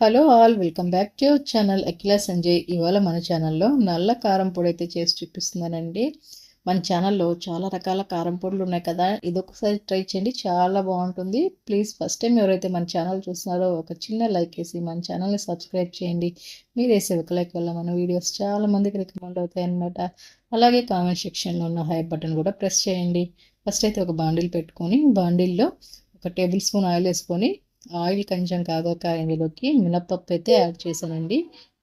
Hello all welcome back to your channel Akhila Sanjay ఇవాళ మన ఛానల్లో నల్ల కారం పొడి అయితే చేసి చూపిస్తున్నానండి. మన ఛానల్లో చాలా రకాల కారం పొడులు ఉన్నాయి కదా ఇది ఒకసారి ట్రై చేయండి చాలా బాగుంటుంది. ప్లీజ్ ఫస్ట్ టైం ఎవరైతే మన ఛానల్ చూస్తున్నారో ఒక చిన్న లైక్ వేసి మన ఛానల్ని సబ్స్క్రైబ్ చేయండి. మీరు వేసే ఒక లైక్ వల్ల మన వీడియోస్ చాలా మందికి రికమెండ్ అవుతాయి అనమాట అలాగే కామెంట్ సెక్షన్లో ఉన్న హై బటన్ కూడా ప్రెస్ చేయండి. ఫస్ట్ అయితే ఒక బాండిల్ పెట్టుకొని బాండిల్లో ఒక టేబుల్ స్పూన్ ఆయిల్ వేసుకొని ఆయిల్ కొంచెం కాగాక ఇందులోకి మినప్పప్పు అయితే యాడ్ చేశానండి.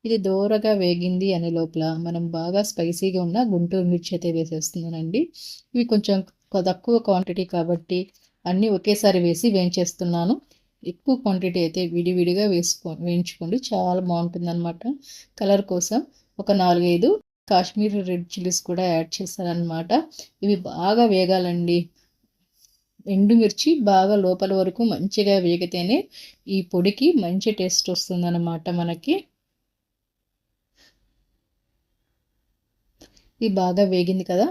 ఇది దూరగా వేగింది అనే లోపల మనం బాగా స్పైసీగా ఉన్న గుంటూరు మిర్చి అయితే వేసేస్తున్నానండి. ఇవి కొంచెం తక్కువ క్వాంటిటీ కాబట్టి అన్నీ ఒకేసారి వేసి వేయించేస్తున్నాను. ఎక్కువ క్వాంటిటీ అయితే విడివిడిగా వేసుకో వేయించుకోండి. చాలా బాగుంటుందన్నమాట. కలర్ కోసం ఒక నాలుగైదు కాశ్మీరీ రెడ్ చిల్లీస్ కూడా యాడ్ చేశారనమాట ఇవి బాగా వేగాలండి. ఎండుమిర్చి బాగా లోపల వరకు మంచిగా వేగితేనే ఈ పొడికి మంచి టేస్ట్ వస్తుందన్నమాట మనకి. ఇది బాగా వేగింది కదా.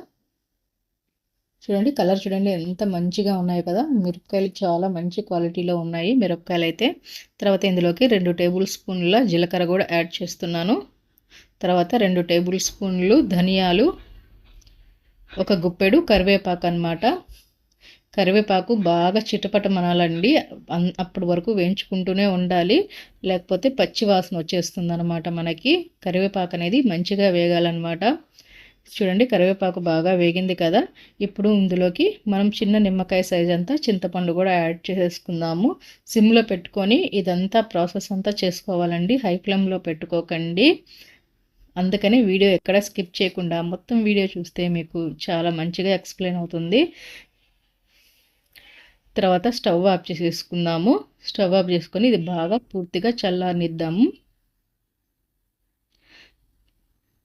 చూడండి కలర్ చూడండి ఎంత మంచిగా ఉన్నాయి కదా. మిరపకాయలు చాలా మంచి క్వాలిటీలో ఉన్నాయి మిరపకాయలు అయితే తర్వాత ఇందులోకి రెండు టేబుల్ స్పూన్ల జీలకర్ర కూడా యాడ్ చేస్తున్నాను. తర్వాత రెండు టేబుల్ స్పూన్లు ధనియాలు ఒక గుప్పెడు కరివేపాకు అనమాట కరివేపాకు బాగా చిటపటమనాలండి. అప్పటి వరకు వేయించుకుంటూనే ఉండాలి. లేకపోతే పచ్చి వాసన వచ్చేస్తుంది అనమాట మనకి. కరివేపాకు అనేది మంచిగా వేగాలన్నమాట. చూడండి కరివేపాకు బాగా వేగింది కదా. ఇప్పుడు ఇందులోకి మనం చిన్న నిమ్మకాయ సైజ్ అంతా చింతపండు కూడా యాడ్ చేసేసుకుందాము. సిమ్లో పెట్టుకొని ఇదంతా ప్రాసెస్ అంతా చేసుకోవాలండి. హై ఫ్లేమ్లో పెట్టుకోకండి. అందుకని వీడియో ఎక్కడ స్కిప్ చేయకుండా మొత్తం వీడియో చూస్తే మీకు చాలా మంచిగా ఎక్స్ప్లెయిన్ అవుతుంది. తర్వాత స్టవ్ ఆఫ్ చేసేసుకుందాము. స్టవ్ ఆఫ్ చేసుకొని ఇది బాగా పూర్తిగా చల్లారనిద్దాము.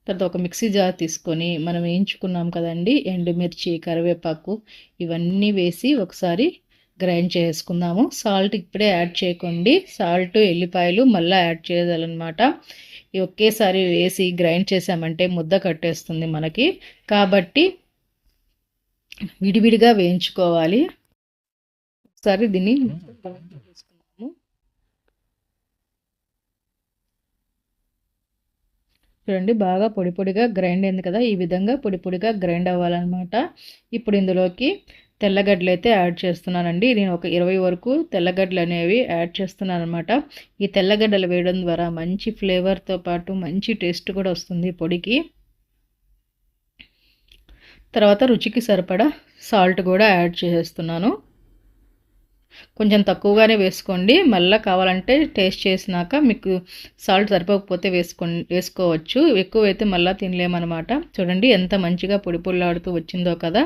తర్వాత ఒక మిక్సీ జార్ తీసుకొని మనం వేయించుకున్నాం కదండి ఎండుమిర్చి కరివేపాకు ఇవన్నీ వేసి ఒకసారి గ్రైండ్ చేసుకుందాము. సాల్ట్ ఇప్పుడే యాడ్ చేయకండి. సాల్ట్ ఎల్లిపాయలు మళ్ళీ యాడ్ చేయాలన్నమాట. ఒకేసారి వేసి గ్రైండ్ చేసామంటే ముద్ద కట్టేస్తుంది మనకి. కాబట్టి విడివిడిగా వేయించుకోవాలి. ఒకసారి దీన్ని చూడండి బాగా పొడి పొడిగా గ్రైండ్ అయింది కదా ఈ విధంగా పొడి పొడిగా గ్రైండ్ అవ్వాలన్నమాట. ఇప్పుడు ఇందులోకి తెల్లగడ్డలు అయితే యాడ్ చేస్తున్నానండి. నేను ఒక ఇరవై వరకు తెల్లగడ్డలు అనేవి యాడ్ చేస్తున్నాను అనమాట ఈ తెల్లగడ్డలు వేయడం ద్వారా మంచి ఫ్లేవర్తో పాటు మంచి టేస్ట్ కూడా వస్తుంది పొడికి. తర్వాత రుచికి సరిపడా సాల్ట్ కూడా యాడ్ చేసేస్తున్నాను. కొంచెం తక్కువగానే వేసుకోండి. మళ్ళీ కావాలంటే టేస్ట్ చేసినాక మీకు సాల్ట్ సరిపోకపోతే వేసుకో వేసుకోవచ్చు. ఎక్కువైతే మళ్ళీ తినలేమన్నమాట. చూడండి ఎంత మంచిగా పొడి పొడిలాడుతూ వచ్చిందో కదా.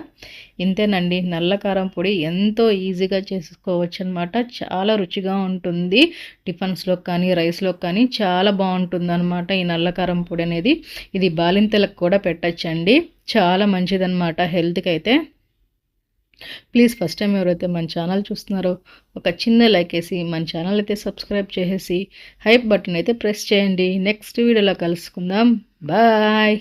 ఇంతేనండి. నల్ల కారం పొడి ఎంతో ఈజీగా చేసుకోవచ్చు అనమాట చాలా రుచిగా ఉంటుంది. టిఫిన్స్లో కానీ రైస్లో కానీ చాలా బాగుంటుంది అనమాట ఈ నల్ల కారం పొడి అనేది. ఇది బాలింతలకు కూడా పెట్టచ్చండి. చాలా మంచిదన్నమాట హెల్త్కి అయితే ప్లీజ్ ఫస్ట్ టైం ఎవరైతే మన ఛానల్ చూస్తున్నారో ఒక చిన్న లైక్ వేసి మన ఛానల్ అయితే సబ్స్క్రైబ్ చేసేసి హైప్ బటన్ అయితే ప్రెస్ చేయండి. నెక్స్ట్ వీడియోలో కలుసుకుందాం. బాయ్